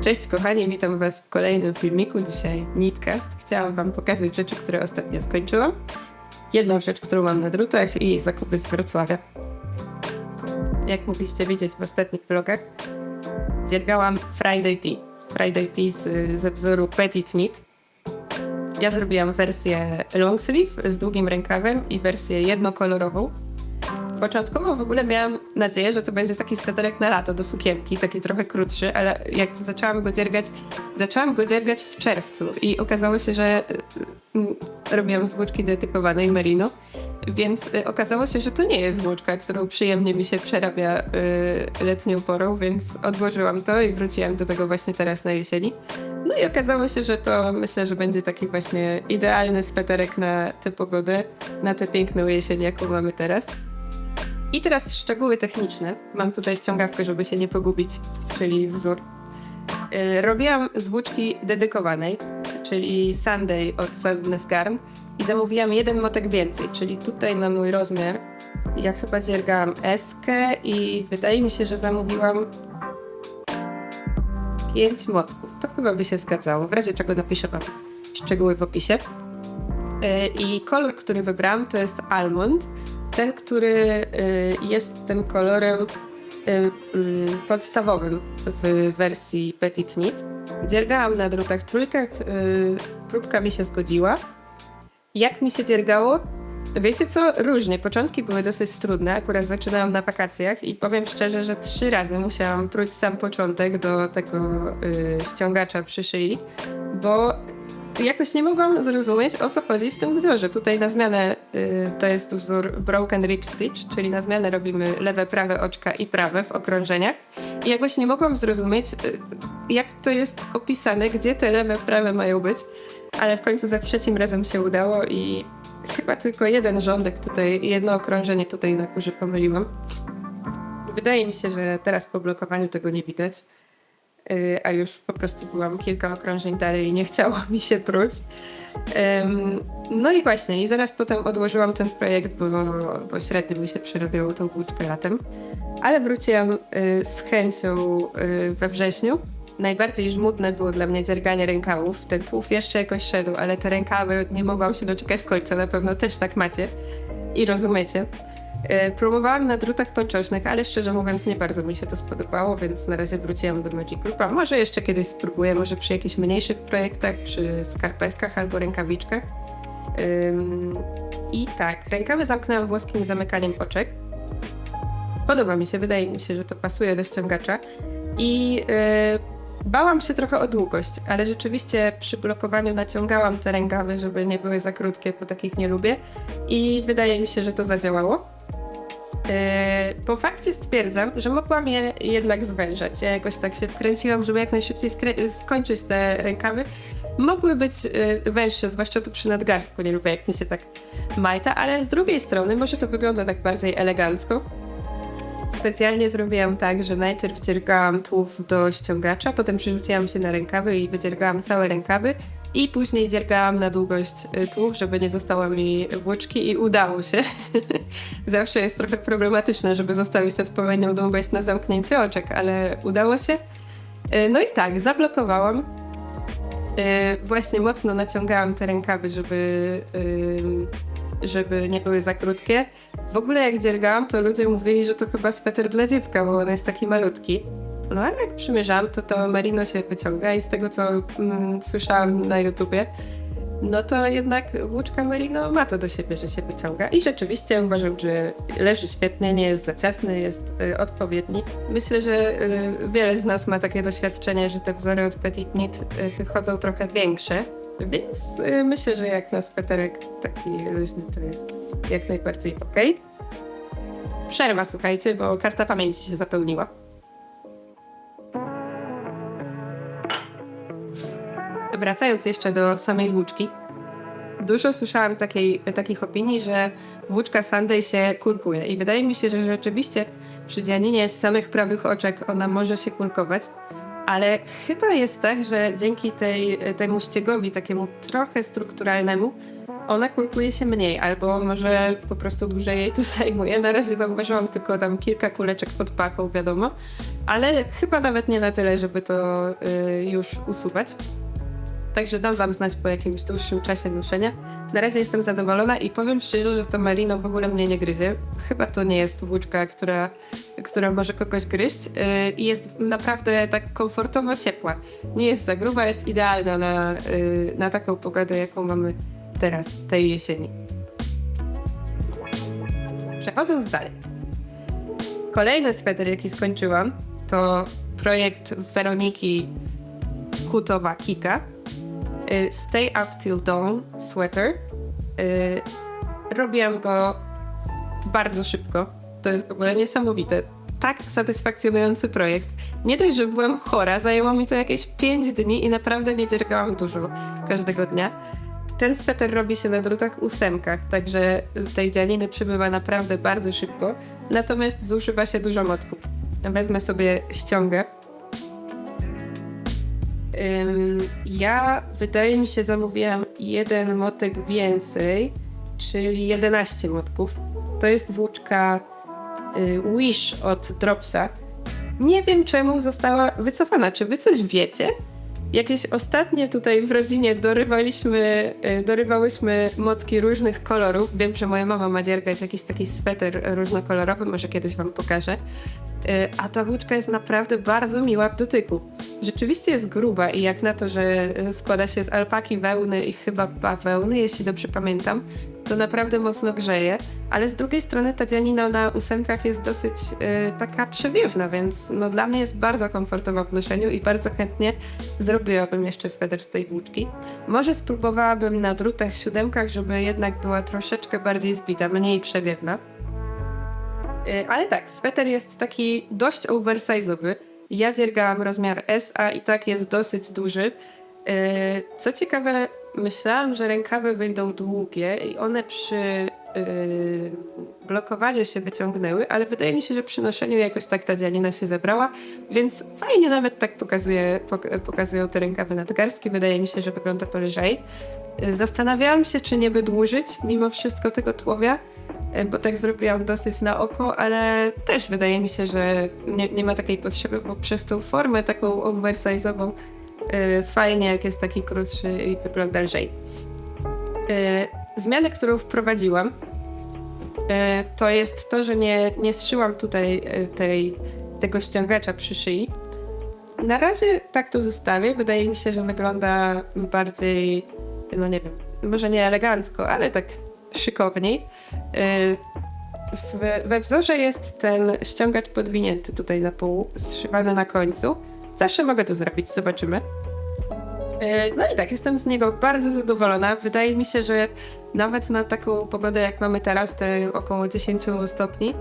Cześć kochani, witam Was w kolejnym filmiku. Dzisiaj Nitcast. Chciałam Wam pokazać rzeczy, które ostatnio skończyłam. Jedną rzecz, którą mam na drutach i zakupy z Wrocławia. Jak mogliście widzieć w ostatnich vlogach, dziergałam Friday Tea. Friday Tea z, ze wzoru Petit Knit. Ja zrobiłam wersję long sleeve z długim rękawem i wersję jednokolorową. Początkowo w ogóle miałam nadzieję, że to będzie taki sweterek na lato do sukienki, taki trochę krótszy, ale jak zaczęłam go dziergać, zaczęłam go dziergać w czerwcu i okazało się, że y, robiłam z włóczki dedykowanej merino, więc y, okazało się, że to nie jest włóczka, którą przyjemnie mi się przerabia y, letnią porą, więc odłożyłam to i wróciłam do tego właśnie teraz na jesieni. No i okazało się, że to myślę, że będzie taki właśnie idealny sweterek na tę pogodę, na tę piękną jesień, jaką mamy teraz. I teraz szczegóły techniczne. Mam tutaj ściągawkę, żeby się nie pogubić, czyli wzór. Yy, Robiłam z włóczki dedykowanej, czyli Sunday od Sadness Garn i zamówiłam jeden motek więcej, czyli tutaj na mój rozmiar ja chyba dziergałam eskę i wydaje mi się, że zamówiłam pięć motków. To chyba by się zgadzało. W razie czego napiszę wam szczegóły w opisie. Yy, I kolor, który wybrałam, to jest almond. Ten, który y, jest tym kolorem y, y, podstawowym w wersji Petit Knit. Dziergałam na drutach trójkach, próbka mi się zgodziła. Jak mi się dziergało? Wiecie co? Różnie. Początki były dosyć trudne. Akurat zaczynałam na wakacjach i powiem szczerze, że trzy razy musiałam próć sam początek do tego ściągacza przy szyi, bo jakoś nie mogłam zrozumieć, o co chodzi w tym wzorze. Tutaj na zmianę y, to jest wzór Broken Rib Stitch, czyli na zmianę robimy lewe, prawe oczka i prawe w okrążeniach. I jakoś nie mogłam zrozumieć, y, jak to jest opisane, gdzie te lewe, prawe mają być. Ale w końcu za trzecim razem się udało i chyba tylko jeden rządek tutaj, jedno okrążenie tutaj na górze pomyliłam. Wydaje mi się, że teraz po blokowaniu tego nie widać. Y, a już po prostu byłam kilka okrążeń dalej i nie chciało mi się próć. No i właśnie, i zaraz potem odłożyłam ten projekt, bo, bo średnio mi się przerobiło tą włóczkę latem. Ale wróciłam y, z chęcią y, we wrześniu. Najbardziej żmudne było dla mnie dzierganie rękawów. Ten tłów jeszcze jakoś szedł, ale te rękawy nie mogłam się doczekać końca. Na pewno też tak macie i rozumiecie. E, próbowałam na drutach pończocznych, ale szczerze mówiąc nie bardzo mi się to spodobało, więc na razie wróciłam do Magic Groupa. Może jeszcze kiedyś spróbuję, może przy jakichś mniejszych projektach, przy skarpetkach albo rękawiczkach. I tak, rękawy zamknęłam włoskim zamykaniem oczek. Podoba mi się, wydaje mi się, że to pasuje do ściągacza. I yy, bałam się trochę o długość, ale rzeczywiście przy blokowaniu naciągałam te rękawy, żeby nie były za krótkie, bo takich nie lubię. I wydaje mi się, że to zadziałało. E, po fakcie stwierdzam, że mogłam je jednak zwężać. Ja jakoś tak się wkręciłam, żeby jak najszybciej skończyć te rękawy. Mogły być e, węższe, zwłaszcza tu przy nadgarstku, nie lubię jak mi się tak majta, ale z drugiej strony może to wygląda tak bardziej elegancko. Specjalnie zrobiłam tak, że najpierw dziergałam tłów do ściągacza, potem przerzuciłam się na rękawy i wydziergałam całe rękawy, i później dziergałam na długość y, tłów, żeby nie zostało mi włóczki i udało się. Zawsze jest trochę problematyczne, żeby zostawić odpowiednią długość na zamknięcie oczek, ale udało się. Y, no i tak, zablokowałam. Y, właśnie mocno naciągałam te rękawy, żeby, żeby nie były za krótkie. W ogóle jak dziergałam, to ludzie mówili, że to chyba sweter dla dziecka, bo on jest taki malutki. No ale jak przymierzałam, to to merino się wyciąga i z tego, co mm, słyszałam na YouTubie, no to jednak włóczka merino ma to do siebie, że się wyciąga. I rzeczywiście uważam, że leży świetnie, nie jest za ciasny, jest y, odpowiedni. Myślę, że y, wiele z nas ma takie doświadczenie, że te wzory od Petit Knit y, wychodzą trochę większe. Więc myślę, że jak na sweterek taki luźny to jest jak najbardziej ok. Przerwa, słuchajcie, bo karta pamięci się zapełniła. wracając jeszcze do samej włóczki, dużo słyszałam takiej, takich opinii, że włóczka Sunday się kulkuje. I wydaje mi się, że rzeczywiście przy dzianinie z samych prawych oczek ona może się kulkować. Ale chyba jest tak, że dzięki tej, temu ściegowi, takiemu trochę strukturalnemu, ona kulkuje się mniej, albo może po prostu dłużej jej to zajmuje. Na razie zauważyłam tylko tam kilka kuleczek pod pachą, wiadomo, ale chyba nawet nie na tyle, żeby to y, już usuwać. Także dam wam znać po jakimś dłuższym czasie noszenia. Na razie jestem zadowolona i powiem szczerze, że to merino w ogóle mnie nie gryzie. Chyba to nie jest włóczka, która, która może kogoś gryźć yy, i jest naprawdę tak komfortowo ciepła. Nie jest za gruba, jest idealna na, yy, na taką pogodę, jaką mamy teraz, tej jesieni. Przechodząc dalej. Kolejny sweter, jaki skończyłam, to projekt Weroniki Kutowa Kika. Y, Stay Up Till Dawn sweater. Y, Robiłam go bardzo szybko. To jest w ogóle niesamowite. Tak satysfakcjonujący projekt. Nie dość, że byłam chora, zajęło mi to jakieś 5 dni i naprawdę nie dziergałam dużo każdego dnia. Ten sweter robi się na drutach ósemkach, także tej dzianiny przybywa naprawdę bardzo szybko, natomiast zużywa się dużo motków. Wezmę sobie ściągę. Ja, wydaje mi się, zamówiłam jeden motek więcej, czyli 11 motków. To jest włóczka y, Wish od Dropsa. Nie wiem, czemu została wycofana. Czy wy coś wiecie? Jakieś ostatnie tutaj w rodzinie dorywaliśmy, y, dorywałyśmy motki różnych kolorów. Wiem, że moja mama ma dziergać jakiś taki sweter różnokolorowy, może kiedyś wam pokażę. Y, A ta włóczka jest naprawdę bardzo miła w dotyku. Rzeczywiście jest gruba i jak na to, że składa się z alpaki, wełny i chyba bawełny, jeśli dobrze pamiętam, to naprawdę mocno grzeje, ale z drugiej strony ta dzianina na ósemkach jest dosyć y, taka przewiewna, więc no, dla mnie jest bardzo komfortowa w noszeniu i bardzo chętnie zrobiłabym jeszcze sweter z tej włóczki. Może spróbowałabym na drutach siódemkach, żeby jednak była troszeczkę bardziej zbita, mniej przewiewna. Y, Ale tak, sweter jest taki dość oversize'owy. Ja dziergałam rozmiar S, a i tak jest dosyć duży. Y, Co ciekawe, myślałam, że rękawy wyjdą długie i one przy y, blokowaniu się wyciągnęły, ale wydaje mi się, że przy noszeniu jakoś tak ta dzianina się zebrała, więc fajnie nawet tak pokazuje, pok- pokazują te rękawy nadgarskie. Wydaje mi się, że wygląda to lżej. Y, Zastanawiałam się, czy nie wydłużyć mimo wszystko tego tułowia, E, bo tak zrobiłam dosyć na oko, ale też wydaje mi się, że nie, nie ma takiej potrzeby, bo przez tą formę taką oversize'ową fajnie, jak jest taki krótszy i wygląda lżej. E, Zmianę, którą wprowadziłam, e, to jest to, że nie, nie zszyłam tutaj tej, tego ściągacza przy szyi. Na razie tak to zostawię. Wydaje mi się, że wygląda bardziej, no nie wiem, może nie elegancko, ale tak szykowniej. We wzorze jest ten ściągacz podwinięty tutaj na pół, zszywany na końcu. Zawsze mogę to zrobić, zobaczymy. Yy, No i tak, jestem z niego bardzo zadowolona. Wydaje mi się, że nawet na taką pogodę, jak mamy teraz, te około 10 stopni,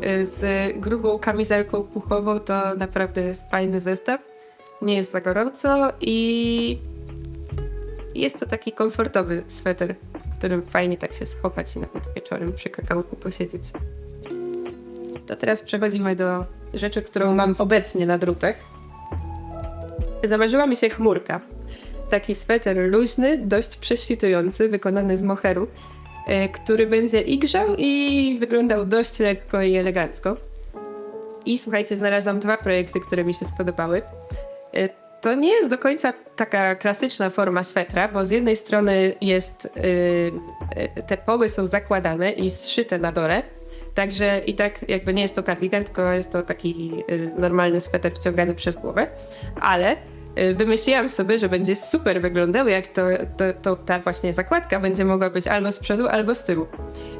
yy, z grubą kamizelką puchową, to naprawdę jest fajny zestaw. Nie jest za gorąco i jest to taki komfortowy sweter, w którym fajnie tak się schować i nawet wieczorem przy kakałku posiedzieć. To teraz przechodzimy do rzeczy, którą mam obecnie na drutach. Zamarzyła mi się chmurka. Taki sweter luźny, dość prześwitujący, wykonany z moheru, e, który będzie i grzał i wyglądał dość lekko i elegancko. I słuchajcie, znalazłam dwa projekty, które mi się spodobały. E, To nie jest do końca taka klasyczna forma swetra, bo z jednej strony jest y, te poły są zakładane i zszyte na dole. Także i tak jakby nie jest to kardigan, tylko jest to taki normalny sweter wciągany przez głowę. Ale wymyśliłam sobie, że będzie super wyglądał, jak to, to, to ta właśnie zakładka będzie mogła być albo z przodu, albo z tyłu.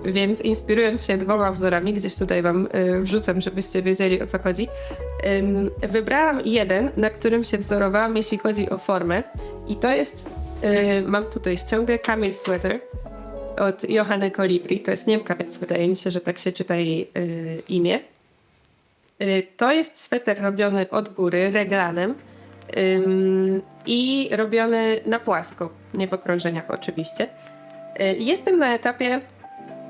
Więc inspirując się dwoma wzorami, gdzieś tutaj wam y, wrzucam, żebyście wiedzieli o co chodzi, wybrałam jeden, na którym się wzorowałam, jeśli chodzi o formę. I to jest, y, mam tutaj ściągę Camel Sweater od Johanny Kolibri. To jest Niemka, więc wydaje mi się, że tak się czyta jej y, imię. Y, To jest sweter robiony od góry, reglanem i robiony na płasko, nie w okrążeniach oczywiście. Y, Jestem na etapie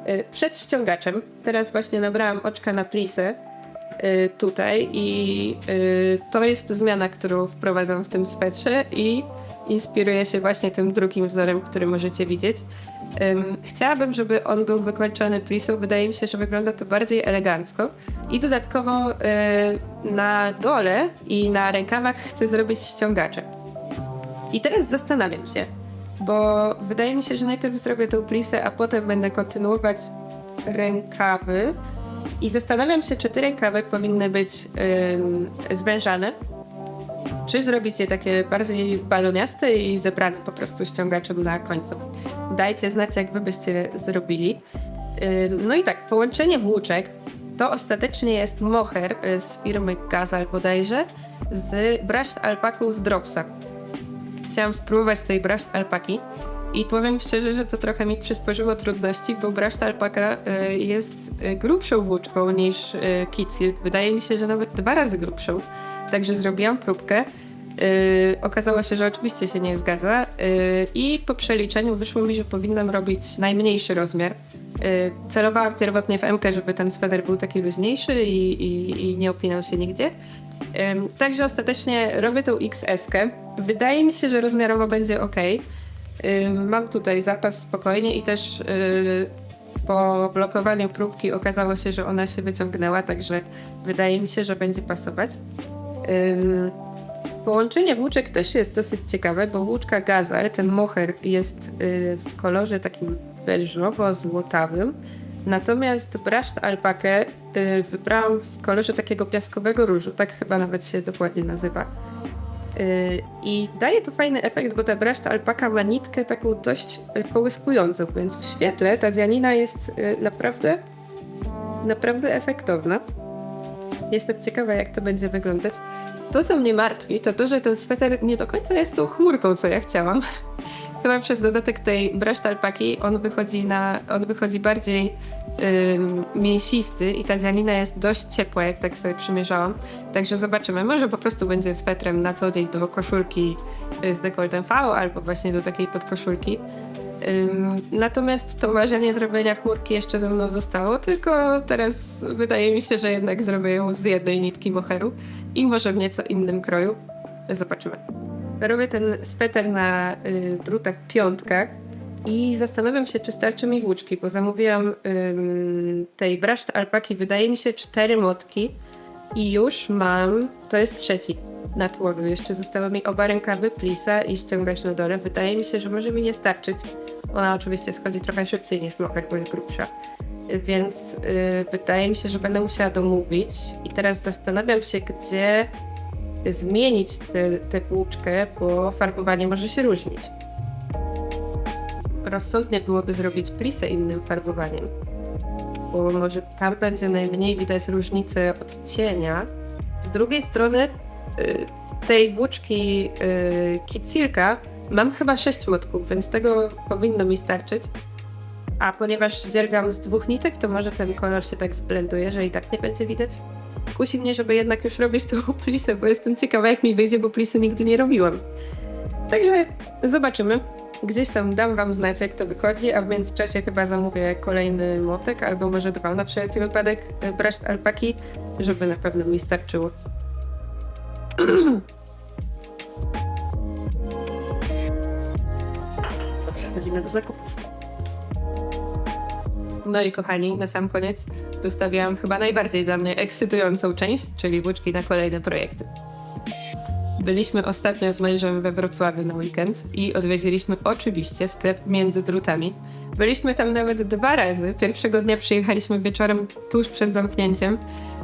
y, przed ściągaczem. Teraz właśnie nabrałam oczka na plisę y, tutaj i y, to jest zmiana, którą wprowadzam w tym swetrze i inspiruję się właśnie tym drugim wzorem, który możecie widzieć. Ym, Chciałabym, żeby on był wykończony plisą. Wydaje mi się, że wygląda to bardziej elegancko. I dodatkowo y, na dole i na rękawach chcę zrobić ściągacze. I teraz zastanawiam się, bo wydaje mi się, że najpierw zrobię tą plisę, a potem będę kontynuować rękawy. I zastanawiam się, czy te rękawy powinny być zwężane, czy zrobić je takie bardziej baloniaste i zebrane po prostu ściągaczem na końcu. Dajcie znać, jak wy byście zrobili. Ym, No i tak, połączenie włóczek to ostatecznie jest moher y, z firmy Gazal bodajże z braszt alpaką z Dropsa. Chciałam spróbować tej braszt alpaki i powiem szczerze, że to trochę mi przysporzyło trudności, bo braszt alpaka y, jest y, grubszą włóczką niż y, Kitsil. Wydaje mi się, że nawet dwa razy grubszą. Także zrobiłam próbkę. Yy, okazało się, że oczywiście się nie zgadza yy, i po przeliczeniu wyszło mi, że powinnam robić najmniejszy rozmiar. Yy, celowałam pierwotnie w MK, żeby ten sweter był taki luźniejszy i, i, i nie opinał się nigdzie. Ym, Także ostatecznie robię tą XS-kę. Wydaje mi się, że rozmiarowo będzie ok. Ym, Mam tutaj zapas spokojnie i też yy, po blokowaniu próbki okazało się, że ona się wyciągnęła, także wydaje mi się, że będzie pasować. Połączenie włóczek też jest dosyć ciekawe, bo włóczka Gazal, ten moher jest y, w kolorze takim beżowo-złotawym, natomiast braszt alpakę y, wybrałam w kolorze takiego piaskowego różu, tak chyba nawet się dokładnie nazywa. Y, I daje to fajny efekt, bo ta braszt alpaka ma nitkę taką dość połyskującą, więc w świetle ta dzianina jest naprawdę, naprawdę efektowna. Jestem ciekawa, jak to będzie wyglądać. To, co mnie martwi, to to, że ten sweter nie do końca jest tą chmurką, co ja chciałam. Chyba przez dodatek tej braszty alpaki on wychodzi, na, on wychodzi bardziej ym, mięsisty i ta dzianina jest dość ciepła, jak tak sobie przymierzałam. Także zobaczymy. Może po prostu będzie swetrem na co dzień do koszulki y, z dekoltem V albo właśnie do takiej podkoszulki. Natomiast to marzenie zrobienia chmurki jeszcze ze mną zostało, tylko teraz wydaje mi się, że jednak zrobię ją z jednej nitki moheru i może w nieco innym kroju. Zobaczymy. Robię ten sweter na y, drutach piątkach i zastanawiam się, czy starczy mi włóczki, bo zamówiłam tej braszt alpaki, wydaje mi się, cztery motki i już mam, to jest trzeci na tułowiu. Jeszcze zostały mi oba rękawy, plisa i ściągacz na dole. Wydaje mi się, że może mi nie starczyć. Ona oczywiście schodzi trochę szybciej niż moher, bo jest grubsza. Więc y, wydaje mi się, że będę musiała domówić. I teraz zastanawiam się, gdzie zmienić tę tę włóczkę, bo farbowanie może się różnić. Rozsądnie byłoby zrobić plisę innym farbowaniem, bo może tam będzie najmniej widać różnicę odcienia. Z drugiej strony y, tej włóczki y, Kitsilka mam chyba 6 motków, więc tego powinno mi starczyć. A ponieważ dziergam z dwóch nitek, to może ten kolor się tak zblenduje, że i tak nie będzie widać. Kusi mnie, żeby jednak już robić tą plisę, bo jestem ciekawa jak mi wyjdzie, bo plisy nigdy nie robiłam. Także zobaczymy. Gdzieś tam dam wam znać, jak to wychodzi, a w międzyczasie chyba zamówię kolejny motek, albo może dwa na wszelki wypadek y, braszt alpaki, żeby na pewno mi starczyło. Przechodzimy do zakupów. No i kochani, na sam koniec zostawiałam chyba najbardziej dla mnie ekscytującą część, czyli włóczki na kolejne projekty. Byliśmy ostatnio z mężem we Wrocławiu na weekend i odwiedziliśmy oczywiście sklep między drutami. Byliśmy tam nawet dwa razy. Pierwszego dnia przyjechaliśmy wieczorem tuż przed zamknięciem,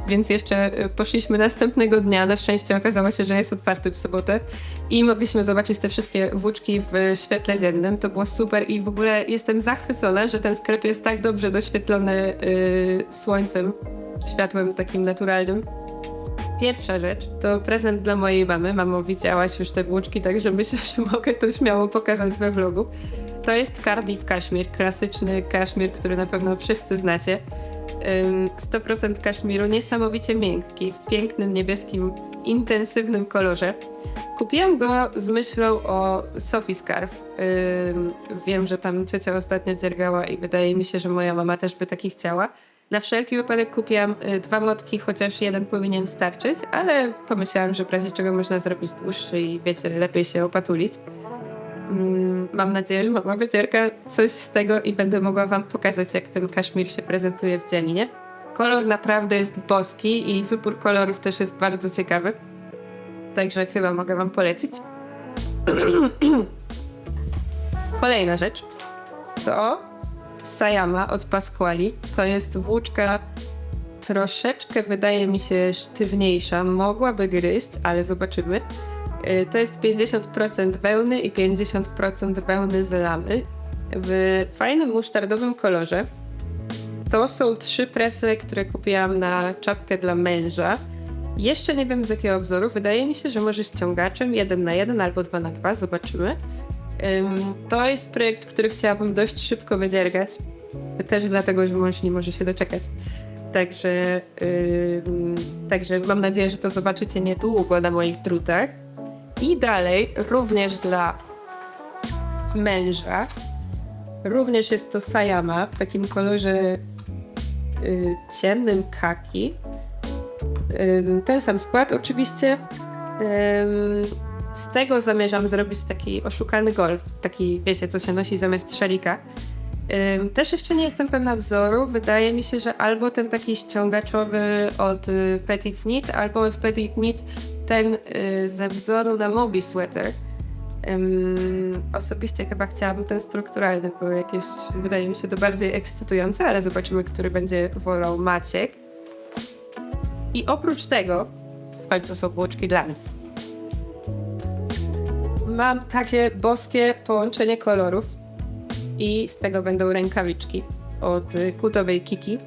więc jeszcze y, poszliśmy następnego dnia. Na szczęście okazało się, że jest otwarty w sobotę i mogliśmy zobaczyć te wszystkie włóczki w świetle dziennym. To było super i w ogóle jestem zachwycona, że ten sklep jest tak dobrze doświetlony y, słońcem, światłem takim naturalnym. Pierwsza rzecz to prezent dla mojej mamy. Mamo, widziałaś już te włóczki, także myślę, że mogę to śmiało pokazać we vlogu. To jest Cardiff Kashmir, klasyczny kaszmir, który na pewno wszyscy znacie. Ym, 100% kaszmiru, niesamowicie miękki, w pięknym niebieskim, intensywnym kolorze. Kupiłam go z myślą o Sophie Scarf. Wiem, że tam ciocia ostatnio dziergała i wydaje mi się, że moja mama też by taki chciała. Na wszelki wypadek kupiłam y, dwa motki, chociaż jeden powinien starczyć, ale pomyślałam, że w razie czego można zrobić dłuższy i wiecie, lepiej się opatulić. Mam nadzieję, że mama wycierka coś z tego i będę mogła wam pokazać, jak ten kaszmir się prezentuje w dzień, nie? Kolor naprawdę jest boski i wybór kolorów też jest bardzo ciekawy. Także chyba mogę wam polecić. Kolejna rzecz to Sayama od Pasquali. To jest włóczka troszeczkę, wydaje mi się, sztywniejsza. Mogłaby gryźć, ale zobaczymy. Y, To jest 50% wełny i 50% wełny z lamy w fajnym musztardowym kolorze. To są trzy precle, które kupiłam na czapkę dla męża. Jeszcze nie wiem z jakiego wzoru. Wydaje mi się, że może ściągaczem 1 na 1 albo 2 na 2 Zobaczymy. Ym, To jest projekt, który chciałabym dość szybko wydziergać. Też dlatego, że mąż nie może się doczekać. Także, także mam nadzieję, że to zobaczycie niedługo na moich drutach. I dalej, również dla męża, również jest to Sayama w takim kolorze y, ciemnym kaki. Ten sam skład oczywiście. Z tego zamierzam zrobić taki oszukany golf, taki wiecie, co się nosi zamiast szalika. Ym, Też jeszcze nie jestem pewna wzoru. Wydaje mi się, że albo ten taki ściągaczowy od y, Petit Knit, albo od Petit Knit ten y, ze wzoru na Mobi Sweater. Osobiście chyba chciałabym ten strukturalny, bo jakieś, wydaje mi się to bardziej ekscytujące, ale zobaczymy, który będzie wolał Maciek. I oprócz tego, w końcu są bułeczki dla mnie. Mam takie boskie połączenie kolorów i z tego będą rękawiczki od kutowej Kiki.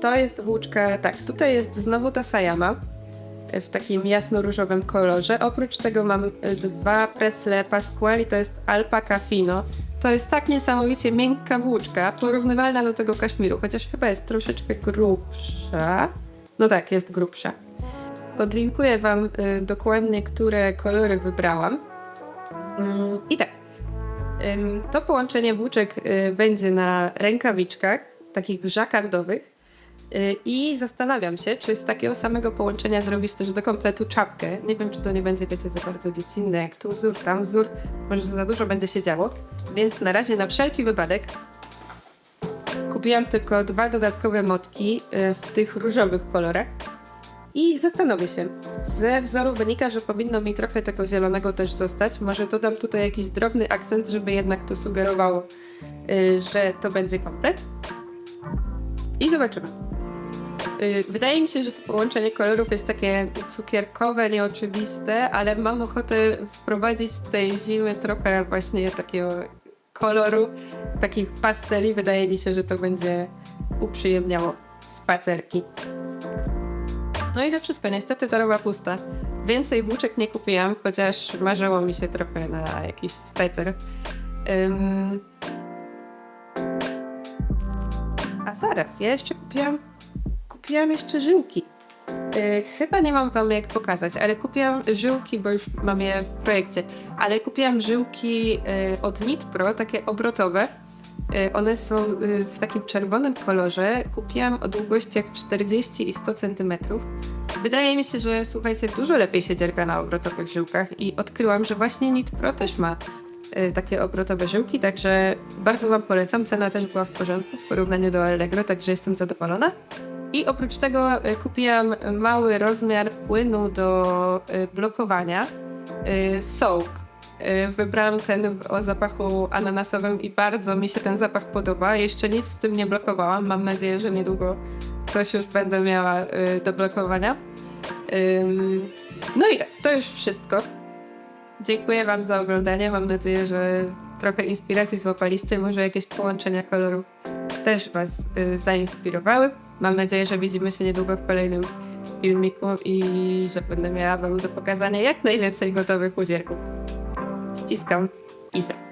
To jest włóczka, tak, tutaj jest znowu ta Sayama w takim jasno-różowym kolorze. Oprócz tego mam y, dwa precle Pasquali, to jest Alpaca Fino. To jest tak niesamowicie miękka włóczka, porównywalna do tego kaszmiru, chociaż chyba jest troszeczkę grubsza. No tak, jest grubsza. Podlinkuję Wam y, dokładnie, które kolory wybrałam. Mm, I tak. To połączenie włóczek będzie na rękawiczkach, takich żakardowych. Y, I zastanawiam się, czy z takiego samego połączenia zrobić też do kompletu czapkę. Nie wiem, czy to nie będzie, wiecie, za bardzo dziecinne, jak tu wzór, tam wzór. Może za dużo będzie się działo. Więc na razie, na wszelki wypadek, kupiłam tylko dwa dodatkowe motki y, w tych różowych kolorach. I zastanowię się. Ze wzoru wynika, że powinno mi trochę tego zielonego też zostać. Może dodam tutaj jakiś drobny akcent, żeby jednak to sugerowało, y, że to będzie komplet. I zobaczymy. Y, Wydaje mi się, że to połączenie kolorów jest takie cukierkowe, nieoczywiste, ale mam ochotę wprowadzić tej zimy trochę właśnie takiego koloru, takich pasteli. Wydaje mi się, że to będzie uprzyjemniało spacerki. No i to wszystko. Niestety torowa pusta. Więcej włóczek nie kupiłam, chociaż marzyło mi się trochę na jakiś sweter. Ym... A zaraz, ja jeszcze kupiłam. Kupiłam jeszcze żyłki. Yy, chyba nie mam wam jak pokazać, ale kupiłam żyłki, bo już mam je w projekcie. Ale kupiłam żyłki yy, od Knit Pro, takie obrotowe. Yy, One są w takim czerwonym kolorze. Kupiłam o długościach 40 i 100 cm. Wydaje mi się, że słuchajcie, dużo lepiej się dzierga na obrotowych żyłkach i odkryłam, że właśnie Knit Pro też ma takie obrotowe żyłki, także bardzo Wam polecam. Cena też była w porządku w porównaniu do Allegro, także jestem zadowolona. I oprócz tego y, kupiłam mały rozmiar płynu do y, blokowania y, Soak. Wybrałam ten o zapachu ananasowym i bardzo mi się ten zapach podoba. Jeszcze nic z tym nie blokowałam. Mam nadzieję, że niedługo coś już będę miała do blokowania. No i tak, to już wszystko. Dziękuję Wam za oglądanie. Mam nadzieję, że trochę inspiracji złapaliście. Może jakieś połączenia kolorów też Was zainspirowały. Mam nadzieję, że widzimy się niedługo w kolejnym filmiku i że będę miała Wam do pokazania jak najwięcej gotowych udzielków. Ściskam. Iza.